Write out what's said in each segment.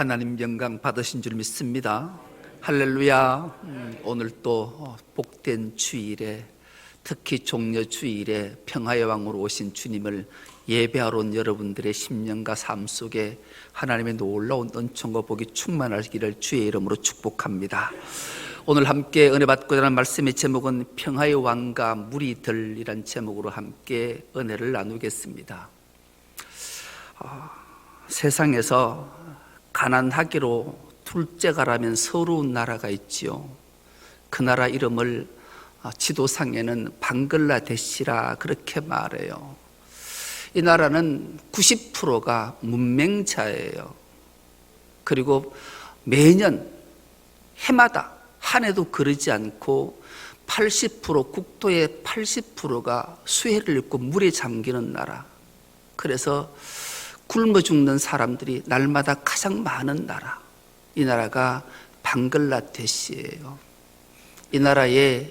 하나님 영광 받으신 줄 믿습니다. 할렐루야. 음, 오늘 또 어, 복된 주일에 특히 종려 주일에 평화의 왕으로 오신 주님을 예배하러 온 여러분들의 심령과 삶 속에 하나님의 놀라운 은총과 복이 충만하기를 주의 이름으로 축복합니다. 오늘 함께 은혜 받고자 하는 말씀의 제목은 평화의 왕과 무리들이란 제목으로 함께 은혜를 나누겠습니다. 아, 세상에서 가난하기로 둘째가라면 서러운 나라가 있지요. 그 나라 이름을 아, 지도상에는 방글라데시라 그렇게 말해요. 이 나라는 90%가 문맹자예요. 그리고 매년 해마다 한 해도 그러지 않고 80% 국토의 80%가 수해를 입고 물에 잠기는 나라. 그래서 굶어 죽는 사람들이 날마다 가장 많은 나라. 이 나라가 방글라데시예요. 이 나라에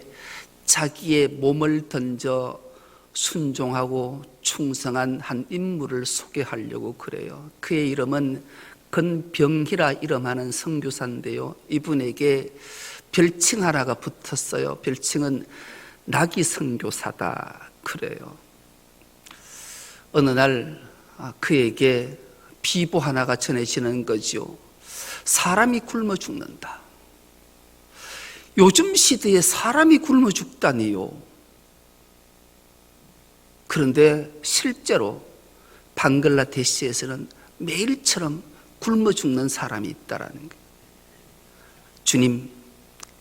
자기의 몸을 던져 순종하고 충성한 한 인물을 소개하려고 그래요. 그의 이름은 건병희라 이름하는 선교사인데요. 이분에게 별칭 하나가 붙었어요. 별칭은 나기 선교사다 그래요. 어느 날 아, 그에게 비보 하나가 전해지는 거죠. 사람이 굶어 죽는다. 요즘 시대에 사람이 굶어 죽다니요. 그런데 실제로 방글라데시에서는 매일처럼 굶어 죽는 사람이 있다라는 거예요. 주님,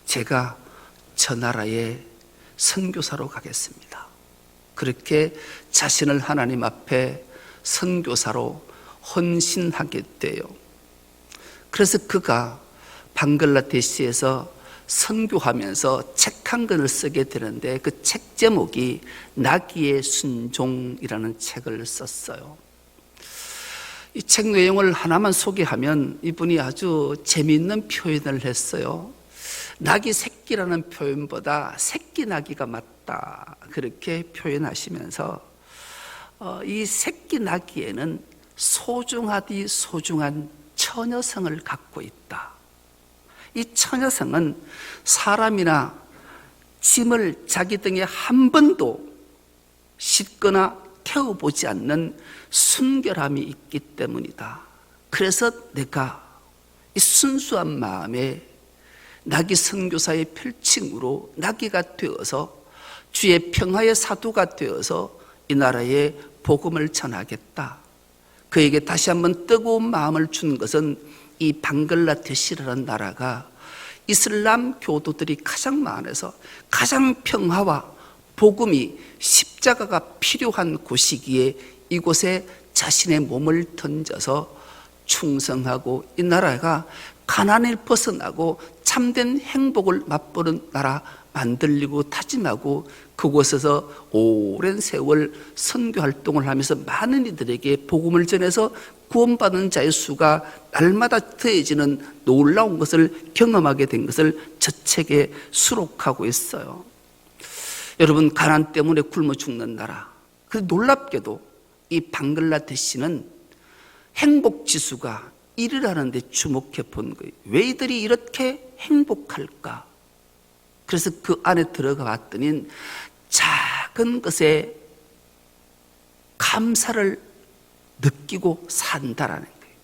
제가 저 나라에 선교사로 가겠습니다. 그렇게 자신을 하나님 앞에 선교사로 헌신하게 돼요. 그래서 그가 방글라데시에서 선교하면서 책 한 권을 쓰게 되는데 그 책 제목이 나기의 순종이라는 책을 썼어요. 이 책 내용을 하나만 소개하면 이분이 아주 재미있는 표현을 했어요. 낙이 새끼라는 표현보다 새끼 낙이가 맞다. 그렇게 표현하시면서 어, 이 새끼 낙이에는 소중하디 소중한 처녀성을 갖고 있다. 이 처녀성은 사람이나 짐을 자기 등에 한 번도 싣거나 태워보지 않는 순결함이 있기 때문이다. 그래서 내가 이 순수한 마음에 나기 선교사의 필칭으로 나기가 되어서 주의 평화의 사도가 되어서 이 나라에 복음을 전하겠다. 그에게 다시 한번 뜨거운 마음을 준 것은 이 방글라데시라는 나라가 이슬람 교도들이 가장 많아서 가장 평화와 복음이 십자가가 필요한 곳이기에 이곳에 자신의 몸을 던져서 충성하고 이 나라가 가난을 벗어나고 참된 행복을 맛보는 나라 만들려고 다짐하고 그곳에서 오랜 세월 선교 활동을 하면서 많은 이들에게 복음을 전해서 구원받은 자의 수가 날마다 더해지는 놀라운 것을 경험하게 된 것을 저 책에 수록하고 있어요. 여러분 가난 때문에 굶어 죽는 나라. 그 놀랍게도 이 방글라데시는 행복 지수가 1이라는데 주목해 본 거예요. 왜 이들이 이렇게 행복할까? 그래서 그 안에 들어가 봤더니 작은 것에 감사를 느끼고 산다라는 거예요.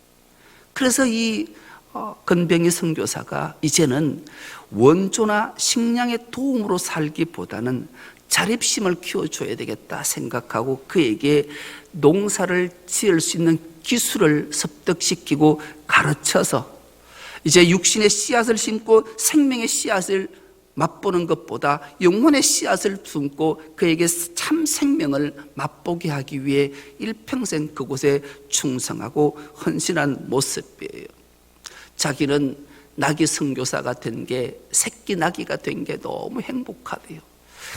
그래서 이 어, 건병희 선교사가 이제는 원조나 식량의 도움으로 살기보다는 자립심을 키워줘야 되겠다 생각하고 그에게 농사를 지을 수 있는 기술을 습득시키고 가르쳐서 이제 육신의 씨앗을 심고 생명의 씨앗을 맛보는 것보다 영혼의 씨앗을 숨고 그에게 참 생명을 맛보게 하기 위해 일평생 그곳에 충성하고 헌신한 모습이에요. 자기는 나귀 선교사가 된 게 새끼 나귀가 된 게 너무 행복하대요.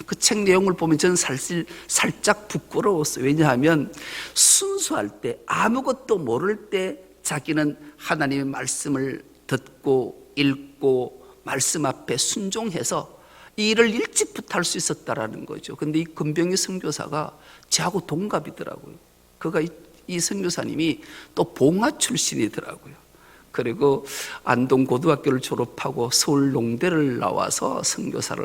그 책 내용을 보면 저는 사실 살짝 부끄러웠어요. 왜냐하면 순수할 때 아무것도 모를 때 자기는 하나님의 말씀을 듣고 읽고 말씀 앞에 순종해서 이 일을 일찍부터 할 수 있었다라는 거죠. 근데 이 금병희 선교사가 저하고 동갑이더라고요. 그가 이, 이 선교사님이 또 봉화 출신이더라고요. 그리고 안동 고등학교를 졸업하고 서울 농대를 나와서 선교사를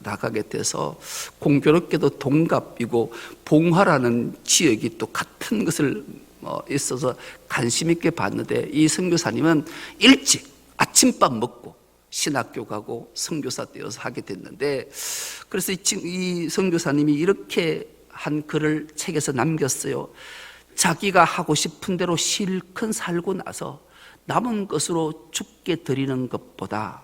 나가게 돼서 공교롭게도 동갑이고 봉화라는 지역이 또 같은 것을 어, 있어서 관심 있게 봤는데 이 선교사님은 일찍 아침밥 먹고 신학교 가고 선교사 되어서 하게 됐는데 그래서 이, 친- 이 선교사님이 이렇게 한 글을 책에서 남겼어요. 자기가 하고 싶은 대로 실컷 살고 나서 남은 것으로 죽게 드리는 것보다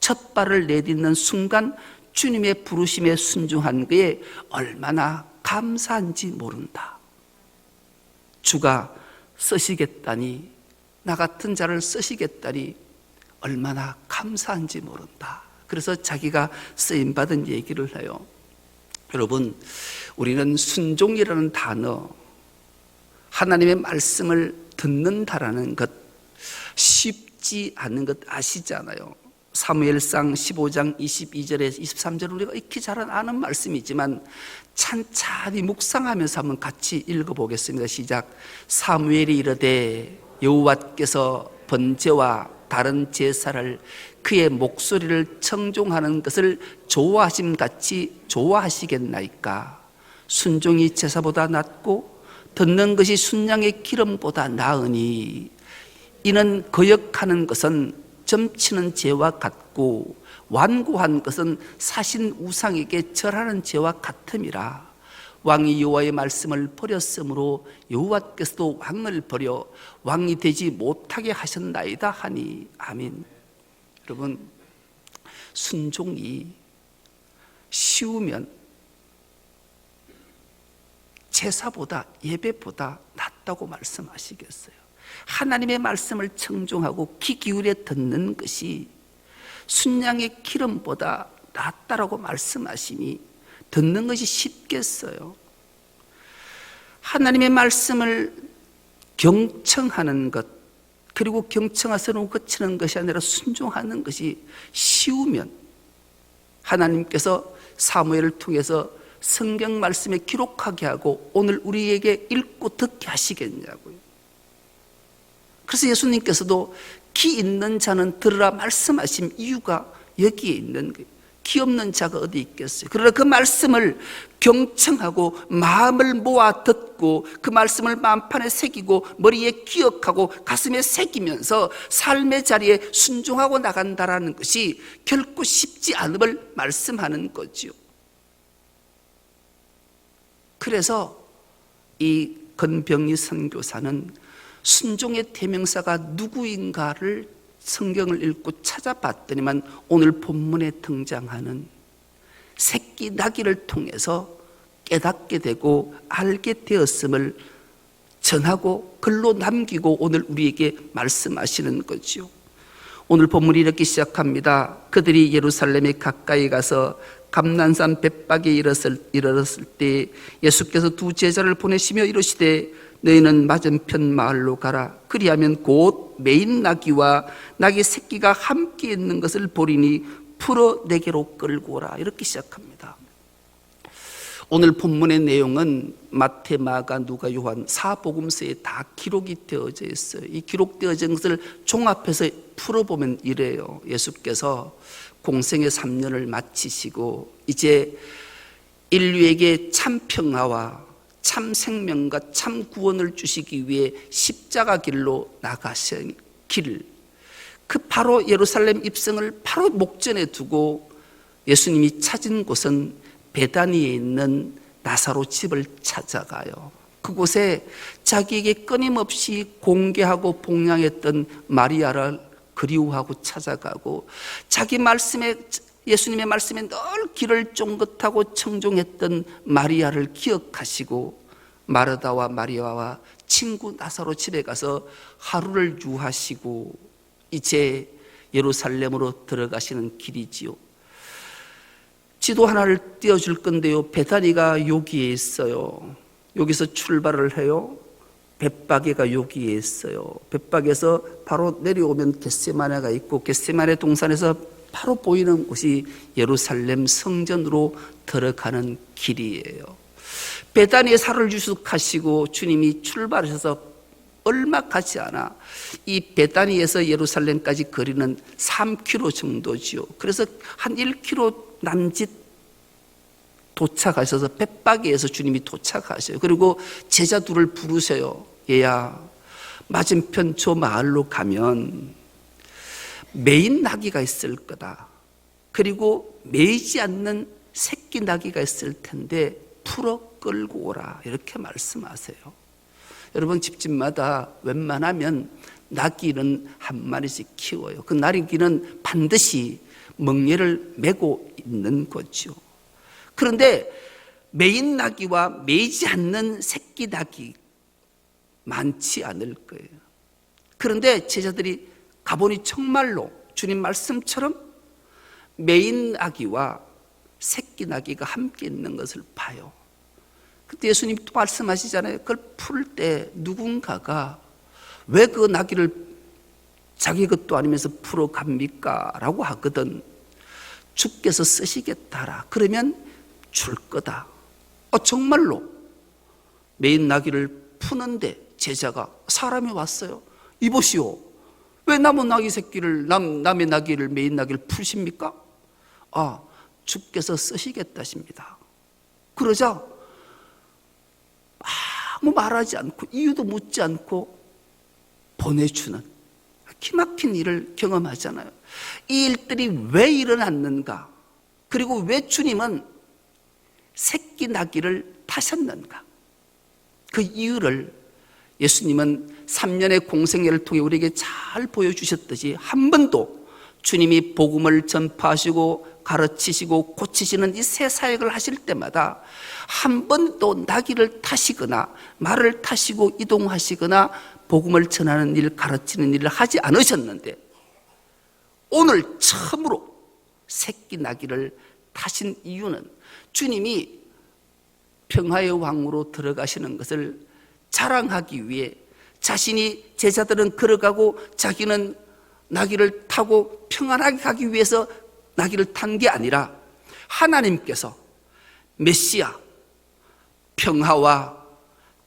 첫 발을 내딛는 순간 주님의 부르심에 순종한 그에 얼마나 감사한지 모른다. 주가 쓰시겠다니 나 같은 자를 쓰시겠다니 얼마나 감사한지 모른다. 그래서 자기가 쓰임 받은 얘기를 해요. 여러분, 우리는 순종이라는 단어, 하나님의 말씀을 듣는다라는 것 쉽지 않은 것 아시잖아요. 사무엘상 15장 22절에서 23절 우리가 익히 잘 아는 말씀이지만 찬찬히 묵상하면서 한번 같이 읽어보겠습니다. 시작. 사무엘이 이르되 여호와께서 번제와 다른 제사를 그의 목소리를 청종하는 것을 좋아하심 같이 좋아하시겠나이까? 순종이 제사보다 낫고 듣는 것이 순양의 기름보다 나으니 이는 거역하는 것은 점치는 죄와 같고 완고한 것은 사신 우상에게 절하는 죄와 같음이라 왕이 여호와의 말씀을 버렸으므로 여호와께서도 왕을 버려 왕이 되지 못하게 하셨나이다 하니 아멘. 여러분 순종이 쉬우면 제사보다 예배보다 낫다고 말씀하시겠어요. 하나님의 말씀을 청종하고 귀 기울여 듣는 것이 순양의 기름보다 낫다라고 말씀하시니 듣는 것이 쉽겠어요. 하나님의 말씀을 경청하는 것 그리고 경청하서는 그치는 것이 아니라 순종하는 것이 쉬우면 하나님께서 사무엘을 통해서 성경 말씀에 기록하게 하고 오늘 우리에게 읽고 듣게 하시겠냐고요. 그래서 예수님께서도 기 있는 자는 들으라 말씀하신 이유가 여기에 있는 거예요. 기 없는 자가 어디 있겠어요? 그러나 그 말씀을 경청하고 마음을 모아 듣고 그 말씀을 마음판에 새기고 머리에 기억하고 가슴에 새기면서 삶의 자리에 순종하고 나간다라는 것이 결코 쉽지 않음을 말씀하는 거지요. 그래서 이 건병리 선교사는 순종의 대명사가 누구인가를 성경을 읽고 찾아봤더니만 오늘 본문에 등장하는 새끼 나기를 통해서 깨닫게 되고 알게 되었음을 전하고 글로 남기고 오늘 우리에게 말씀하시는 거지요. 오늘 본문이 이렇게 시작합니다. 그들이 예루살렘에 가까이 가서 감난산 벳박에 이르렀을, 때 예수께서 두 제자를 보내시며 이르시되 너희는 맞은편 마을로 가라. 그리하면 곧 메인 나귀와 나귀 새끼가 함께 있는 것을 보리니 풀어 내게로 끌고 오라. 이렇게 시작합니다. 오늘 본문의 내용은 마태, 마가, 누가, 요한 사복음서에 다 기록이 되어져 있어요. 이 기록되어진 것을 종합해서 풀어보면 이래요. 예수께서 공생의 3년을 마치시고 이제 인류에게 참 평화와 참 생명과 참 구원을 주시기 위해 십자가 길로 나가신 길. 그 바로 예루살렘 입성을 바로 목전에 두고 예수님이 찾은 곳은 베다니에 있는 나사로 집을 찾아가요. 그곳에 자기에게 끊임없이 공개하고 봉양했던 마리아를 그리워하고 찾아가고 자기 말씀에 예수님의 말씀에 늘 길을 쫑긋하고 청종했던 마리아를 기억하시고 마르다와 마리아와 친구 나사로 집에 가서 하루를 유하시고 이제 예루살렘으로 들어가시는 길이지요. 지도 하나를 띄워줄 건데요. 베다니가 여기에 있어요. 여기서 출발을 해요. 벳바게가 여기에 있어요. 벳바게에서 바로 내려오면 겟세마네가 있고 겟세마네 동산에서 바로 보이는 곳이 예루살렘 성전으로 들어가는 길이에요. 베다니에 살을 유숙하시고 주님이 출발하셔서 얼마 가지 않아 이 베다니에서 예루살렘까지 거리는 3km 정도지요. 그래서 한 1km 남짓 도착하셔서 벳바기에서 주님이 도착하셔요. 그리고 제자 둘을 부르세요. 얘야, 맞은편 저 마을로 가면 메인 나귀가 있을 거다. 그리고 매이지 않는 새끼 나귀가 있을 텐데 풀어 끌고 오라. 이렇게 말씀하세요. 여러분 집집마다 웬만하면 나귀는 한 마리씩 키워요. 그 나귀는 반드시 멍에를 메고 있는 거죠. 그런데 메인 나귀와 매이지 않는 새끼 나귀 많지 않을 거예요. 그런데 제자들이 가보니 정말로 주님 말씀처럼 메인 아기와 새끼 나귀가 함께 있는 것을 봐요. 그때 예수님 또 말씀하시잖아요. 그걸 풀 때 누군가가 왜 그 나귀를 자기 것도 아니면서 풀어 갑니까? 라고 하거든. 주께서 쓰시겠다라. 그러면 줄 거다. 어, 정말로 메인 나귀를 푸는데 제자가 사람이 왔어요. 이보시오. 왜 남은 나귀 새끼를 남, 남의 나귀를 메인 나귀를 푸십니까? 아, 주께서 쓰시겠다십니다. 그러자 아무 말하지 않고 이유도 묻지 않고 보내주는 기막힌 일을 경험하잖아요. 이 일들이 왜 일어났는가? 그리고 왜 주님은 새끼 나귀를 타셨는가? 그 이유를 예수님은 3년의 공생애를 통해 우리에게 잘 보여주셨듯이 한 번도 주님이 복음을 전파하시고 가르치시고 고치시는 이 새 사역을 하실 때마다 한 번도 나귀를 타시거나 말을 타시고 이동하시거나 복음을 전하는 일, 가르치는 일을 하지 않으셨는데 오늘 처음으로 새끼 나귀를 타신 이유는 주님이 평화의 왕으로 들어가시는 것을 자랑하기 위해 자신이 제자들은 걸어가고 자기는 나귀를 타고 평안하게 가기 위해서 나귀를 탄 게 아니라 하나님께서 메시아 평화와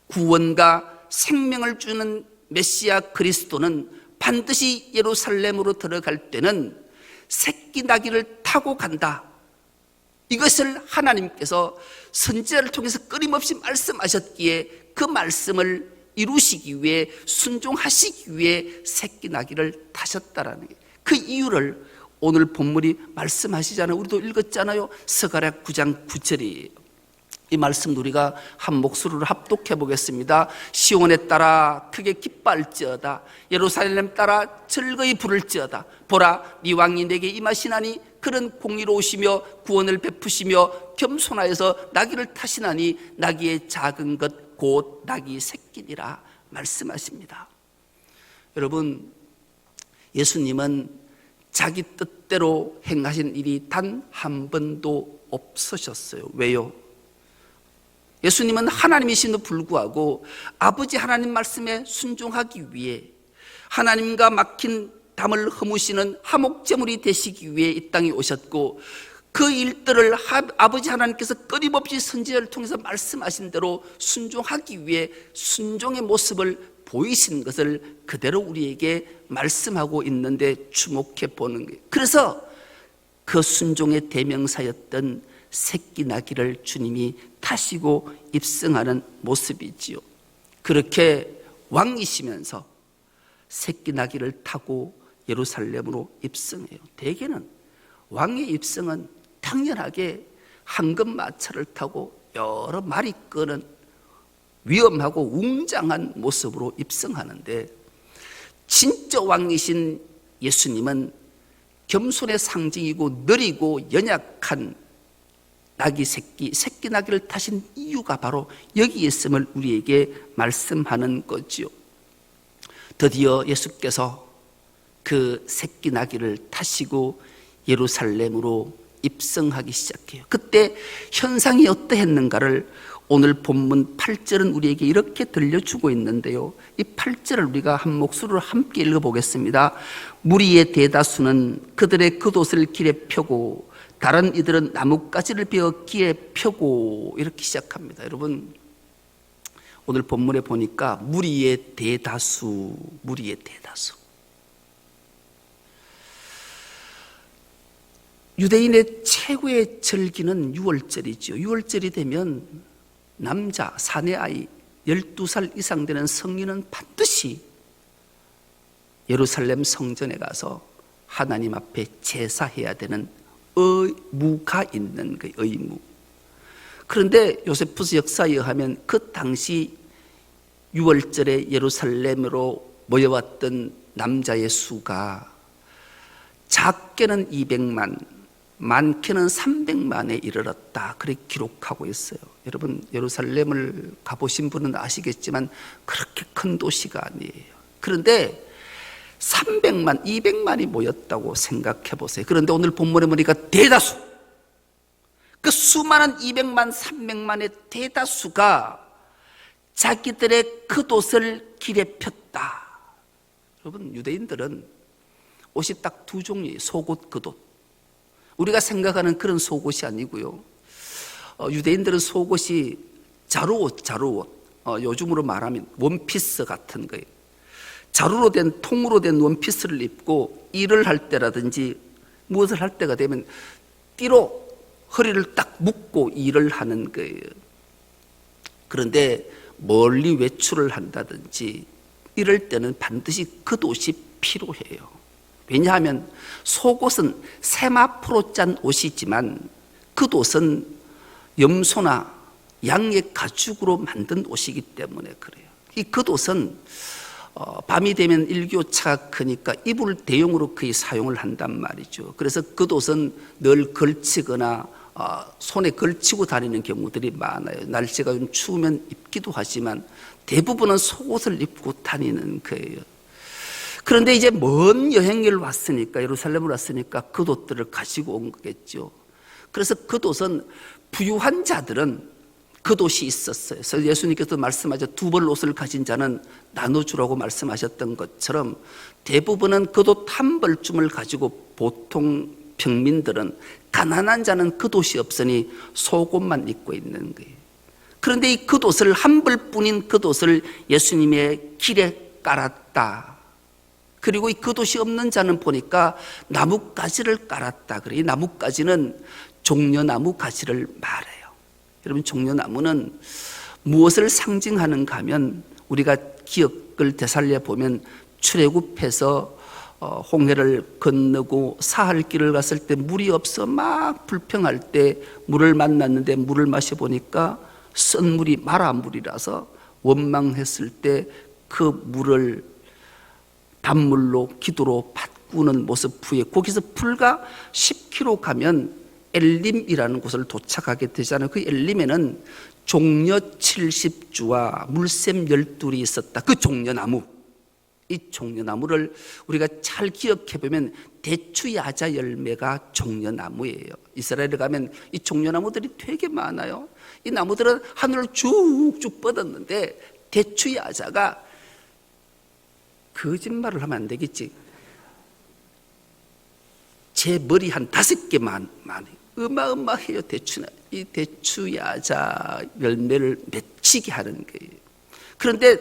구원과 생명을 주는 메시아 그리스도는 반드시 예루살렘으로 들어갈 때는 새끼 나귀를 타고 간다. 이것을 하나님께서 선지자를 통해서 끊임없이 말씀하셨기에 그 말씀을 이루시기 위해 순종하시기 위해 새끼 나귀를 타셨다라는 게 그 이유를 오늘 본문이 말씀하시잖아요. 우리도 읽었잖아요. 서가랴 9장 9절이에요. 이 말씀 우리가 한 목소리로 합독해 보겠습니다. 시온에 따라 크게 기뻐할지어다. 예루살렘 따라 즐거이 부를지어다. 보라, 네 왕이 내게 임하시나니 그런 공의로우시며 구원을 베푸시며 겸손하여서 나귀를 타시나니 나귀의 작은 것 곧 나귀 새끼니라 말씀하십니다. 여러분, 예수님은 자기 뜻대로 행하신 일이 단 한 번도 없으셨어요. 왜요? 예수님은 하나님이신도 불구하고 아버지 하나님 말씀에 순종하기 위해 하나님과 막힌 담을 허무시는 하목제물이 되시기 위해 이 땅에 오셨고 그 일들을 하- 아버지 하나님께서 끊임없이 선지자를 통해서 말씀하신 대로 순종하기 위해 순종의 모습을 보이신 것을 그대로 우리에게 말씀하고 있는데 주목해 보는 거예요. 그래서 그 순종의 대명사였던 새끼 나귀를 주님이 타시고 입성하는 모습이지요. 그렇게 왕이시면서 새끼 나귀를 타고 예루살렘으로 입성해요. 대개는 왕의 입성은 당연하게 황금 마차를 타고 여러 마리 끄는 위험하고 웅장한 모습으로 입성하는데 진짜 왕이신 예수님은 겸손의 상징이고 느리고 연약한 나귀 새끼, 새끼 나귀를 타신 이유가 바로 여기 있음을 우리에게 말씀하는 거지요. 드디어 예수께서 그 새끼 나귀를 타시고 예루살렘으로 입성하기 시작해요. 그때 현상이 어떠했는가를 오늘 본문 8절은 우리에게 이렇게 들려주고 있는데요. 이 8절을 우리가 한 목소리로 함께 읽어보겠습니다. 무리의 대다수는 그들의 겉옷을 길에 펴고 다른 이들은 나뭇가지를 베어 길에 펴고 이렇게 시작합니다. 여러분 오늘 본문에 보니까 무리의 대다수, 무리의 대다수. 유대인의 최고의 절기는 6월절이지요. 6월절이 되면 남자, 사내 아이 12살 이상 되는 성인은 반드시 예루살렘 성전에 가서 하나님 앞에 제사해야 되는 의무가 있는 그 의무. 그런데 요세푸스 역사에 의하면 그 당시 6월절에 예루살렘으로 모여왔던 남자의 수가 작게는 200만, 많게는 300만에 이르렀다. 그렇게 기록하고 있어요. 여러분, 예루살렘을 가보신 분은 아시겠지만 그렇게 큰 도시가 아니에요. 그런데 300만, 200만이 모였다고 생각해 보세요. 그런데 오늘 본문에 보니까 대다수, 그 수많은 200만, 300만의 대다수가 자기들의 겉옷을 길에 폈다. 여러분, 유대인들은 옷이 딱 두 종류예요. 속옷, 겉옷. 우리가 생각하는 그런 속옷이 아니고요. 어, 유대인들은 속옷이 자루옷, 자루옷. 어, 요즘으로 말하면 원피스 같은 거예요. 자루로 된 통으로 된 원피스를 입고 일을 할 때라든지 무엇을 할 때가 되면 띠로 허리를 딱 묶고 일을 하는 거예요. 그런데 멀리 외출을 한다든지 이럴 때는 반드시 겉옷이 필요해요. 왜냐하면 속옷은 세마포로 짠 옷이지만 겉옷은 염소나 양의 가죽으로 만든 옷이기 때문에 그래요. 이 겉옷은 어, 밤이 되면 일교차가 크니까 이불 대용으로 거의 사용을 한단 말이죠. 그래서 겉옷은 늘 걸치거나 어, 손에 걸치고 다니는 경우들이 많아요. 날씨가 좀 추우면 입기도 하지만 대부분은 속옷을 입고 다니는 거예요. 그런데 이제 먼 여행을 왔으니까 예루살렘을 왔으니까 겉옷들을 가지고 온 거겠죠. 그래서 겉옷은 부유한 자들은 겉옷이 있었어요. 그래서 예수님께서 말씀하셔 두벌 옷을 가진 자는 나눠주라고 말씀하셨던 것처럼 대부분은 겉옷 한 벌쯤을 가지고 보통 평민들은 가난한 자는 겉옷이 없으니 속옷만 입고 있는 거예요. 그런데 이 겉옷을 한 벌뿐인 겉옷을 예수님의 길에 깔았다. 그리고 이 겉옷이 없는 자는 보니까 나뭇가지를 깔았다. 그래. 이 나뭇가지는 종려나무 가지를 말해요. 여러분, 종려나무는 무엇을 상징하는가 하면 우리가 기억을 되살려 보면 출애굽해서 어, 홍해를 건너고 사할 길을 갔을 때 물이 없어 막 불평할 때 물을 만났는데 물을 마셔 보니까 쓴 물이 마라 물이라서 원망했을 때 그 물을 단물로 기도로 바꾸는 모습 후에 거기서 불과 10km 가면 엘림이라는 곳을 도착하게 되잖아요. 그 엘림에는 종려 70주와 물샘 12이 있었다. 그 종려나무. 이 종려나무를 우리가 잘 기억해 보면 대추 야자 열매가 종려나무예요. 이스라엘에 가면 이 종려나무들이 되게 많아요. 이 나무들은 하늘을 쭉쭉 뻗었는데 대추 야자가 거짓말을 하면 안 되겠지. 제 머리 한 다섯 개만 많이 어마어마해요 대추나 이 대추야자 열매를 맺히게 하는 거예요. 그런데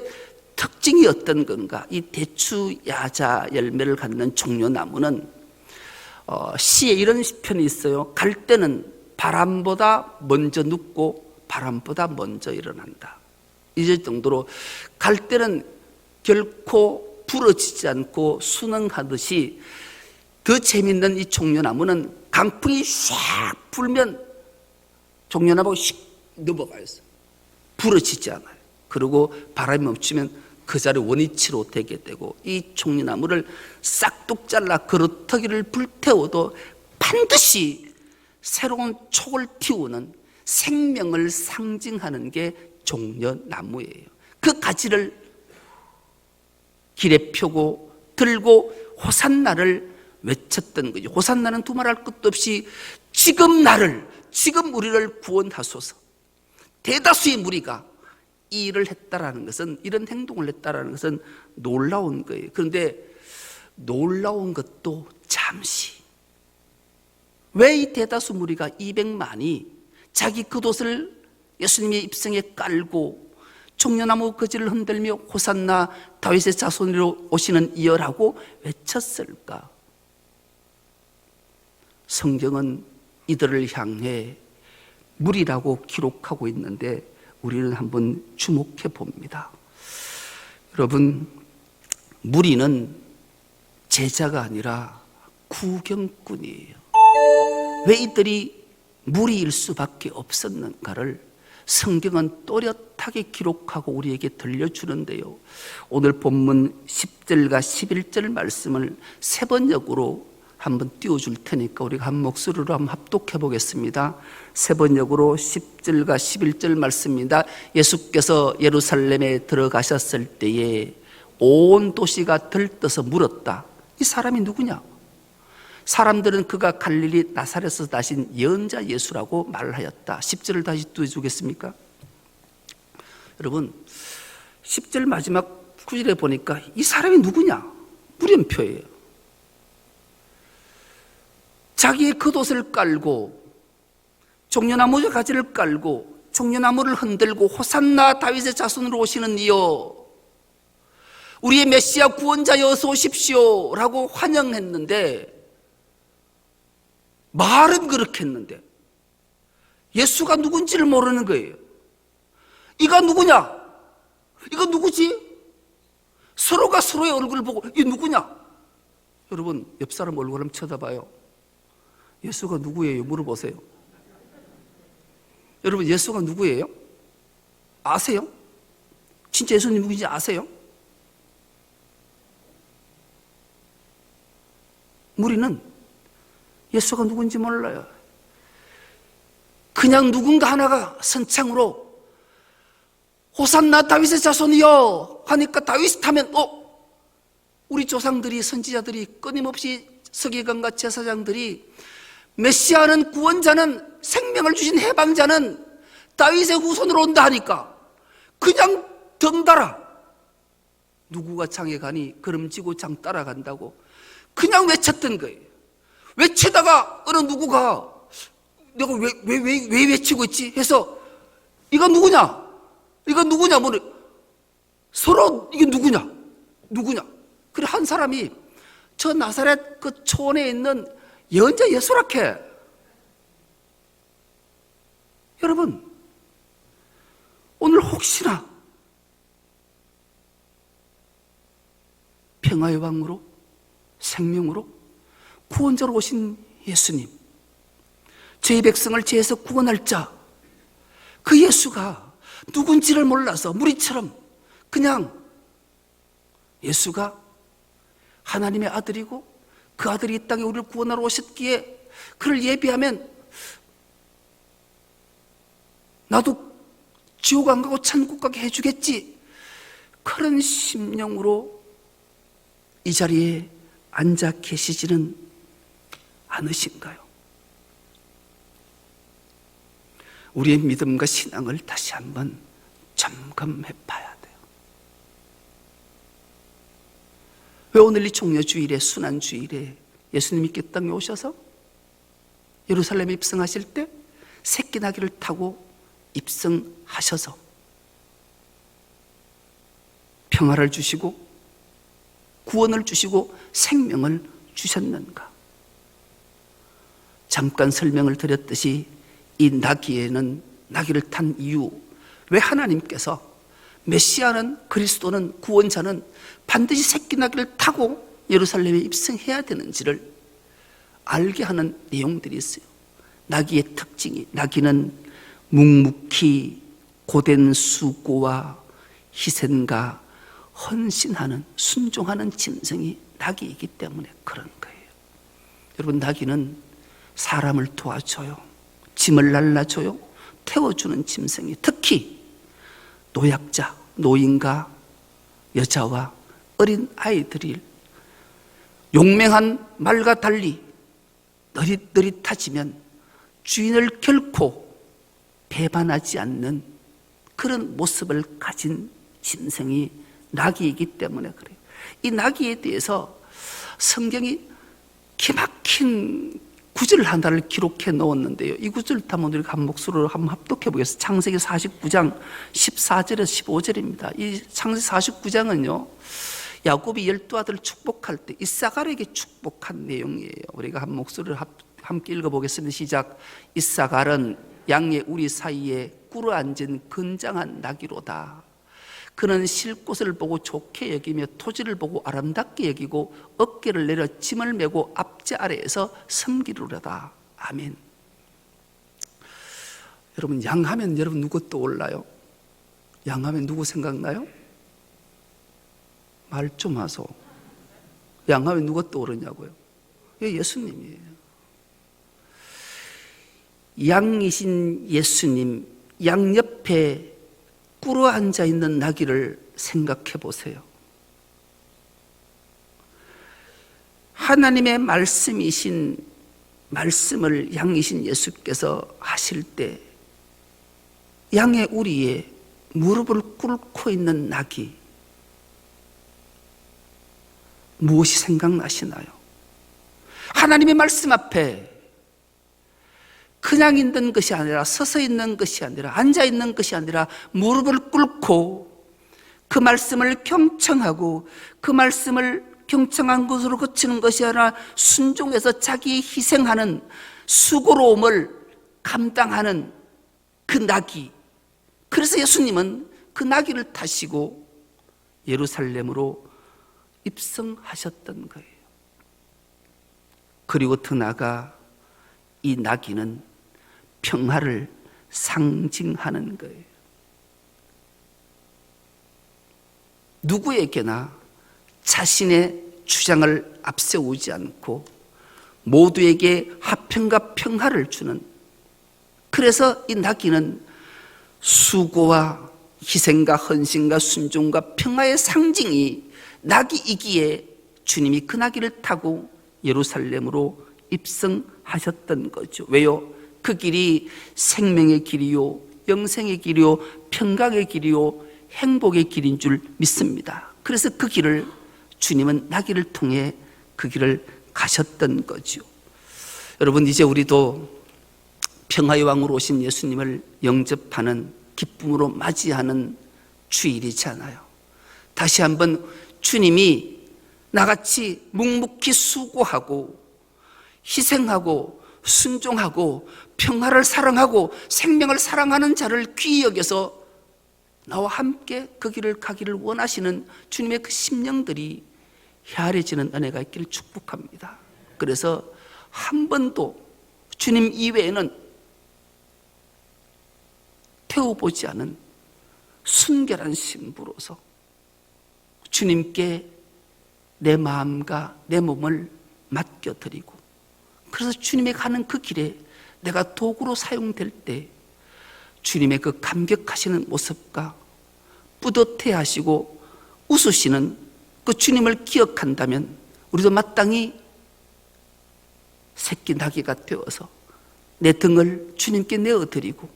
특징이 어떤 건가? 이 대추야자 열매를 갖는 종려나무는 어, 시에 이런 편이 있어요. 갈 때는 바람보다 먼저 눕고 바람보다 먼저 일어난다. 이제 정도로 갈 때는 결코 부러지지 않고 순응하듯이 더 재밌는 이 종려나무는 강풍이 샥 불면 종려나무가 씩 넘어가요. 부러지지 않아요. 그리고 바람이 멈추면 그 자리 원위치로 되게 되고 이 종려나무를 싹둑 잘라 그루터기를 불태워도 반드시 새로운 촉을 틔우는 생명을 상징하는 게 종려나무예요. 그 가지를 길에 펴고 들고 호산나를 외쳤던 거죠. 호산나는 두말할 것도 없이 지금 나를 지금 우리를 구원하소서. 대다수의 무리가 이 일을 했다라는 것은 이런 행동을 했다라는 것은 놀라운 거예요. 그런데 놀라운 것도 잠시 왜 이 대다수 무리가 200만이 자기 겉옷을 예수님의 입성에 깔고 종려나무 거지를 흔들며 호산나 다윗의 자손으로 오시는 이여라고 외쳤을까? 성경은 이들을 향해 물이라고 기록하고 있는데 우리는 한번 주목해 봅니다. 여러분, 무리는 제자가 아니라 구경꾼이에요. 왜 이들이 무리일 수밖에 없었는가를 성경은 또렷하게 기록하고 우리에게 들려주는데요. 오늘 본문 10절과 11절 말씀을 세 번역으로 한번 띄워줄 테니까 우리가 한 목소리로 한번 합독해 보겠습니다. 세 번역으로 10절과 11절 말씀입니다. 예수께서 예루살렘에 들어가셨을 때에 온 도시가 들떠서 물었다. 이 사람이 누구냐? 사람들은 그가 갈릴리 나사렛에서 나신 예언자 예수라고 말하였다. 10절을 다시 띄워주겠습니까? 여러분 10절 마지막 구절에 보니까 이 사람이 누구냐? 물음표예요. 자기의 겉옷을 깔고 종려나무 가지를 깔고 종려나무를 흔들고 호산나 다윗의 자손으로 오시는 이여 우리의 메시아 구원자여 어서 오십시오라고 환영했는데 말은 그렇게 했는데 예수가 누군지를 모르는 거예요. 이가 누구냐? 이거 누구지? 서로가 서로의 얼굴을 보고 이 누구냐? 여러분 옆 사람 얼굴 한번 쳐다봐요. 예수가 누구예요? 물어보세요. 여러분 예수가 누구예요? 아세요? 진짜 예수님 누구인지 아세요? 우리는 예수가 누군지 몰라요. 그냥 누군가 하나가 선창으로 호산나 다윗의 자손이여 하니까 다윗 하면 어 우리 조상들이 선지자들이 끊임없이 서기관과 제사장들이 메시아는 구원자는 생명을 주신 해방자는 다윗의 후손으로 온다 하니까 그냥 덩달아 누구가 장에 가니 걸음지고 장 따라간다고 그냥 외쳤던 거예요. 외치다가 어느 누구가 내가 왜, 왜, 왜, 왜 외치고 있지? 해서 이거 누구냐? 이거 누구냐? 뭐 서로 이게 누구냐? 누구냐? 그래 한 사람이 저 나사렛 그 초원에 있는 예언자 예수라케. 여러분 오늘 혹시나 평화의 왕으로 생명으로 구원자로 오신 예수님 죄의 백성을 죄에서 구원할 자 그 예수가 누군지를 몰라서 무리처럼 그냥 예수가 하나님의 아들이고 그 아들이 이 땅에 우리를 구원하러 오셨기에 그를 예비하면 나도 지옥 안 가고 천국 가게 해주겠지. 그런 심령으로 이 자리에 앉아 계시지는 않으신가요? 우리의 믿음과 신앙을 다시 한번 점검해 봐야 돼요. 왜 오늘 이 종려주일에, 순환주일에 예수님이 이 땅에 오셔서 예루살렘에 입성하실 때 새끼 나귀를 타고 입성하셔서 평화를 주시고 구원을 주시고 생명을 주셨는가? 잠깐 설명을 드렸듯이 이 나귀에는 나귀를 탄 이유 왜 하나님께서 메시아는 그리스도는 구원자는 반드시 새끼 나귀를 타고 예루살렘에 입성해야 되는지를 알게 하는 내용들이 있어요. 나귀의 특징이 나귀는 묵묵히 고된 수고와 희생과 헌신하는 순종하는 짐승이 나귀이기 때문에 그런 거예요. 여러분 나귀는 사람을 도와줘요. 짐을 날라줘요. 태워주는 짐승이 특히 노약자, 노인과 여자와 어린 아이들이 용맹한 말과 달리 느릿느릿하지면 주인을 결코 배반하지 않는 그런 모습을 가진 짐승이 나귀이기 때문에 그래요. 이 나귀에 대해서 성경이 기막힌 구절 하나를 기록해 넣었는데요. 이 구절 우리가 한 목소리로 한번 합독해 보겠습니다. 창세기 49장 14절에서 15절입니다. 이 창세기 49장은요. 야곱이 열두 아들 축복할 때 이사갈에게 축복한 내용이에요. 우리가 한 목소리를 합- 함께 읽어보겠습니다. 시작. 이사갈은 양의 우리 사이에 꿇어 앉은 건장한 나귀로다. 그는 쉴 곳을 보고 좋게 여기며 토지를 보고 아름답게 여기고 어깨를 내려 짐을 메고 앞제 아래에서 섬기르려다. 아멘. 여러분 양하면 여러분 누구 떠올라요? 양하면 누구 생각나요? 말 좀 하소. 양하면 누가 떠오르냐고요? 예, 예수님이에요. 양이신 예수님, 양 옆에 꿇어 앉아 있는 나귀를 생각해 보세요. 하나님의 말씀이신 말씀을 양이신 예수께서 하실 때 양의 우리에 무릎을 꿇고 있는 나귀 무엇이 생각나시나요? 하나님의 말씀 앞에 그냥 있는 것이 아니라 서서 있는 것이 아니라 앉아 있는 것이 아니라 무릎을 꿇고 그 말씀을 경청하고 그 말씀을 경청한 것으로 그치는 것이 아니라 순종해서 자기 희생하는 수고로움을 감당하는 그 나귀. 그래서 예수님은 그 나귀를 타시고 예루살렘으로 입성하셨던 거예요. 그리고 더 나아가 이 나귀는 평화를 상징하는 거예요. 누구에게나 자신의 주장을 앞세우지 않고 모두에게 화평과 평화를 주는 그래서 이 나귀는 수고와 희생과 헌신과 순종과 평화의 상징이 나귀이기에 주님이 그 나귀를 타고 예루살렘으로 입성하셨던 거죠. 왜요? 그 길이 생명의 길이요, 영생의 길이요, 평강의 길이요, 행복의 길인 줄 믿습니다. 그래서 그 길을 주님은 나귀를 통해 그 길을 가셨던 거죠. 여러분, 이제 우리도 평화의 왕으로 오신 예수님을 영접하는 기쁨으로 맞이하는 주일이잖아요. 다시 한번 주님이 나같이 묵묵히 수고하고 희생하고 순종하고 평화를 사랑하고 생명을 사랑하는 자를 귀히 여겨서 나와 함께 그 길을 가기를 원하시는 주님의 그 심령들이 헤아려지는 은혜가 있기를 축복합니다. 그래서 한 번도 주님 이외에는 태워보지 않은 순결한 신부로서 주님께 내 마음과 내 몸을 맡겨드리고 그래서 주님의 가는 그 길에 내가 도구로 사용될 때 주님의 그 감격하시는 모습과 뿌듯해 하시고 웃으시는 그 주님을 기억한다면 우리도 마땅히 새끼 나귀가 되어서 내 등을 주님께 내어드리고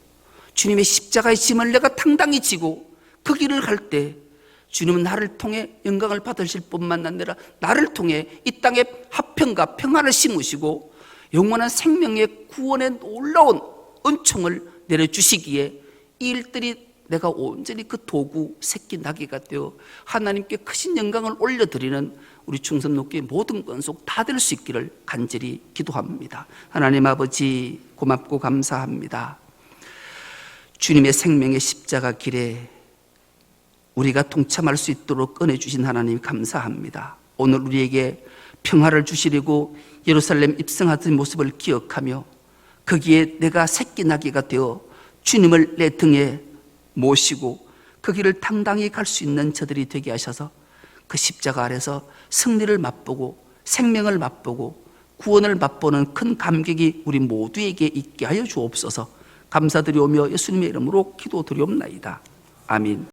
주님의 십자가의 짐을 내가 당당히 지고 그 길을 갈 때 주님은 나를 통해 영광을 받으실 뿐만 아니라 나를 통해 이 땅에 화평과 평안을 심으시고 영원한 생명의 구원의 놀라운 은총을 내려주시기에 이 일들이 내가 온전히 그 도구 새끼 나귀가 되어 하나님께 크신 영광을 올려드리는 우리 충성 높게 모든 건속 다 될 수 있기를 간절히 기도합니다. 하나님 아버지 고맙고 감사합니다. 주님의 생명의 십자가 길에 우리가 동참할 수 있도록 꺼내주신 하나님 감사합니다. 오늘 우리에게 평화를 주시려고 예루살렘 입성하던 모습을 기억하며 거기에 내가 새끼 나귀가 되어 주님을 내 등에 모시고 그 길을 당당히 갈 수 있는 저들이 되게 하셔서 그 십자가 아래서 승리를 맛보고 생명을 맛보고 구원을 맛보는 큰 감격이 우리 모두에게 있게 하여 주옵소서 감사드리오며 예수님의 이름으로 기도드리옵나이다. 아멘.